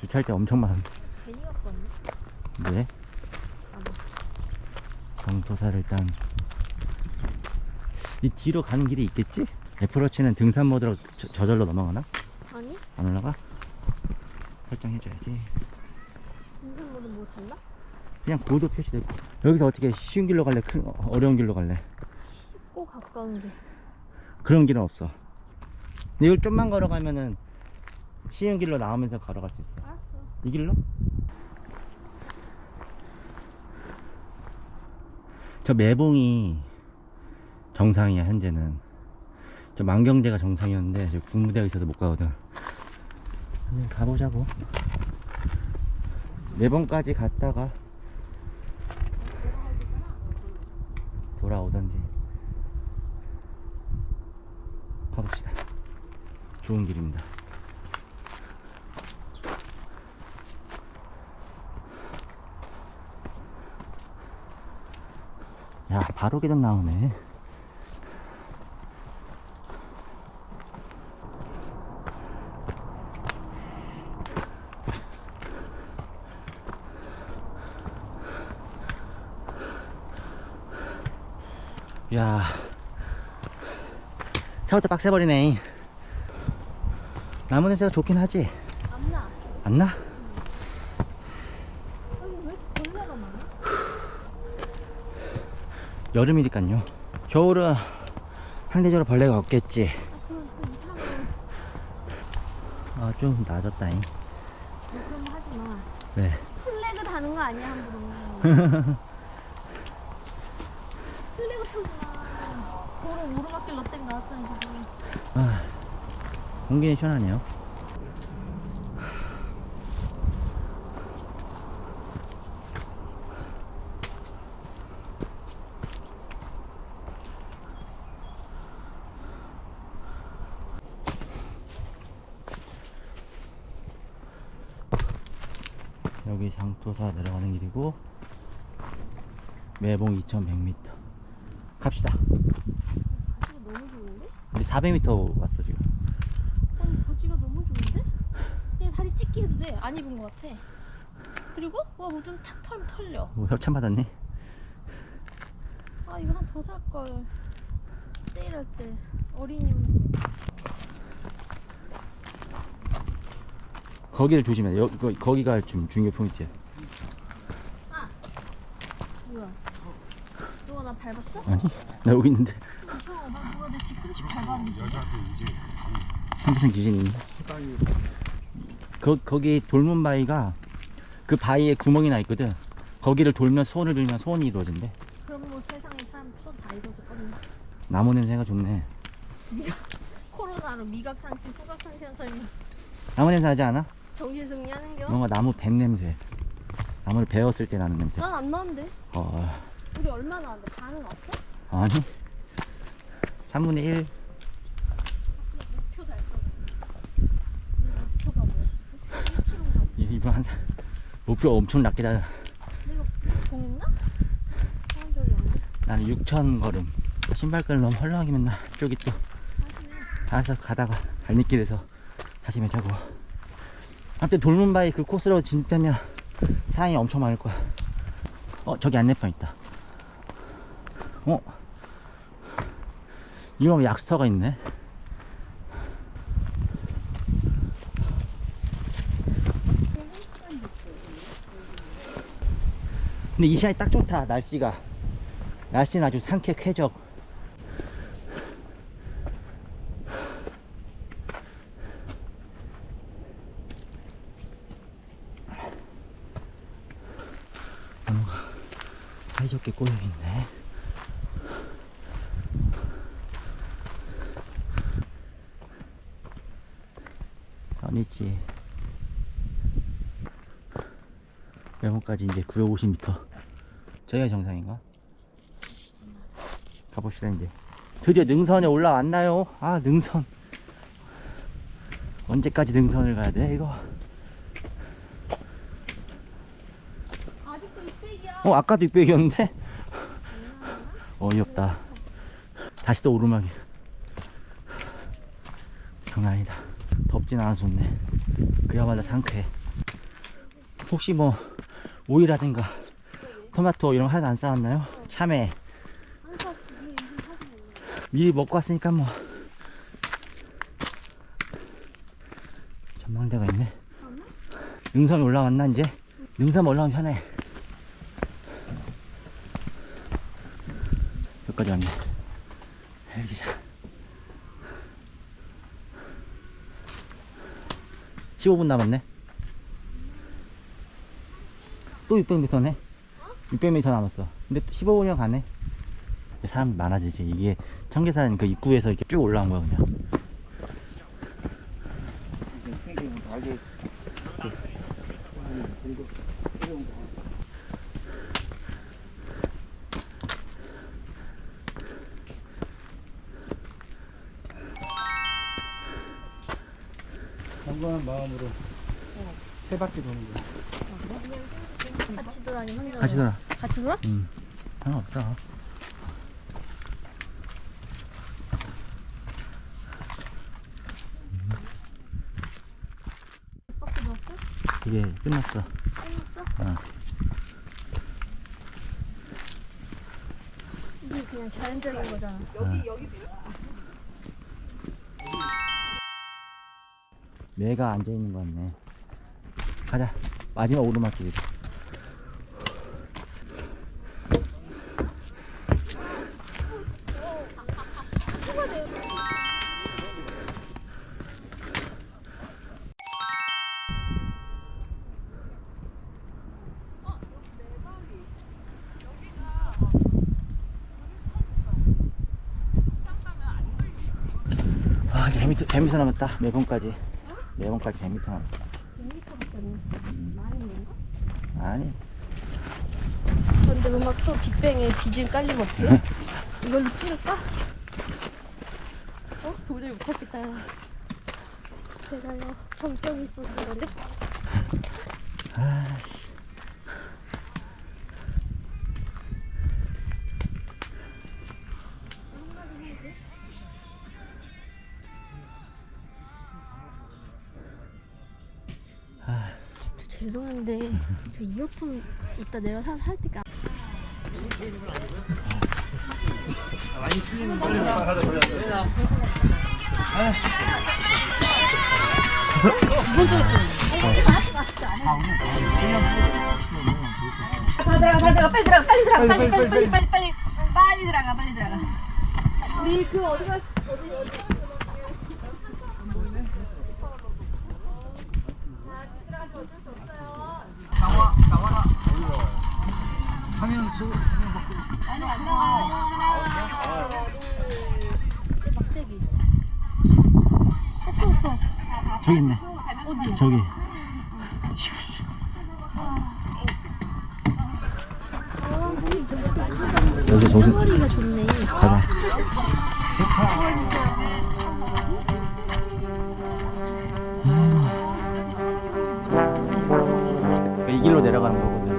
주차할 때 엄청 많은데 괜히 갔거든. 왜? 아마. 정토사를 일단 이 뒤로 가는 길이 있겠지? 애플워치는 등산 모드로 저, 저절로 넘어가나? 아니? 안 올라가? 설정해줘야지 인생 모드 뭐 달라? 그냥 고도 표시되고 여기서 어떻게 쉬운 길로 갈래? 큰, 어, 어려운 길로 갈래? 꼭 가까운 게. 그런 길은 없어 근데 이걸 좀만 걸어가면은 쉬운 길로 나오면서 걸어갈 수 있어. 이 길로? 저 매봉이 정상이야 현재는. 저 만경대가 정상이었는데 저 군부대가 있어서 못 가거든. 그냥 가보자고. 매봉까지 갔다가 돌아오던지. 가봅시다. 좋은 길입니다 야 바로 계단 나오네 야 차부터 빡세버리네 나무 냄새가 좋긴 하지 안 나. 안 나? 여기 왜 이렇게 벌레가 많아? 여름이니까요 겨울은 상대적으로 벌레가 없겠지 아. 아좀 낮았다잉 뭐 그런 거 하지 마. 왜? 플래그 다는 거 아니야, 함부로. 플래그 세우잖아. 도로 오르막길 너 때문에 나왔잖아, 지금. 아, 공기는 시원하네요. 여기 장토사 내려가는 길이고 매봉 2100m 갑시다 너무 좋은데? 우리 400m 왔어 지금 아니, 바지가 너무 좋은데? 그냥 다리 찢기 해도 돼. 안 입은 것 같아. 그리고, 와, 뭐 좀 탁 털, 털려. 뭐 협찬 받았니? 아, 이거 한 더 살걸. 세일할 때. 어린이. 거기를 조심해. 여, 거, 거기가 좀 중요 포인트야. 뭐야? 너가 나 밟았어? 아니, 나 여기 있는데. 이상하 나 뭐야, 내 뒤꿈치 밟았는데. 한부생 기진 있는데. 거, 거기 돌문 바위가 그 바위에 구멍이 나 있거든. 거기를 돌면 소원을 들면 소원이 이루어진대. 그럼 뭐 세상에 사람 손다 잃어줬거든. 나무 냄새가 좋네. 코로나로 미각 상실, 후각 상실 현상이 나무 냄새 나지 않아? 정신 승리 하는겨? 뭔가 나무 벤 냄새. 나무를 베었을 때 나는 냄새. 난 안 나는데. 어, 우리 얼마 나 왔는데? 반은 왔어? 아니. 3분의 1. 목표 달성. 내 목표가 뭐였지? 1kg인가? 이번 한, 사- 목표 엄청 낮게 다. 내가 공했나? 나는 6천 걸음. 신발끈 너무 헐렁하게 맨날 쪽이 또. 가서 가다가 갈림길에서 다시 매자고 아무튼 돌문 바위 그 코스로 진다면 사람이 엄청 많을 거야. 어 저기 안내판 있다. 어? 이거 약스터가 있네. 근데 이 시간이 딱 좋다 날씨가. 날씨는 아주 상쾌 쾌적 사이좋게 꼬여있네. 아니지. 매봉까지 이제 950m 저기가 정상인가? 가봅시다 이제. 드디어 능선에 올라왔나요? 아 능선. 언제까지 능선을 가야 돼 이거 아직도 600이야. 어 아까도 600이었는데? 어이없다. 다시 또 오르막이. 장난 아니다. 덥진 않아서 좋네. 그야말로 상쾌해. 혹시 뭐 오이라든가 토마토 이런 거 하나도 안 쌓았나요? 참외. 미리 먹고 왔으니까 뭐. 전망대가 있네. 능선 올라왔나 이제? 능선 올라오면 편해 여기까지 왔네 헬기장 15분 남았네 또 600m네 600m 남았어 근데 15분이면 가네 사람 많아지지 이게 청계산 그 입구에서 이렇게 쭉 올라온 거야 그냥 건강한 마음으로 세 바퀴 도는 거야. 같이 돌아니 혼자 같이 돌아 같이 돌아? 음 상관없어 밖에? 이게 끝났어 끝났어? 어. 이게 그냥 자연적인 거잖아 매가 앉아있는 거 같네. 가자. 마지막 오르막길이다. 아 100m, 100m 남았다. 매번까지 매번까지 100m 남았어 100m밖에 안 넣었어 많이 거? 아니 근데 음악 또 빅뱅의 BGM 깔리면 어떡해? 이걸로 틀을까? 어? 도저히 못 찾겠다 제가요 성격이 있어서 그런데 아씨 죄송한데 저 이어폰 이따 내려서 살 때가 두번 쪽에 다 들어가 다 들어가 빨리 들어가 빨리 들어가 빨리 빨리 빨리 빨리 빨리 빨리 들어가 빨리 들어가 우리 그 어디가 어디 어디 저기 있네. 어디? 저기. 여기서 정신 머리가 좋네. 가자. 이 길로 내려가는 거거든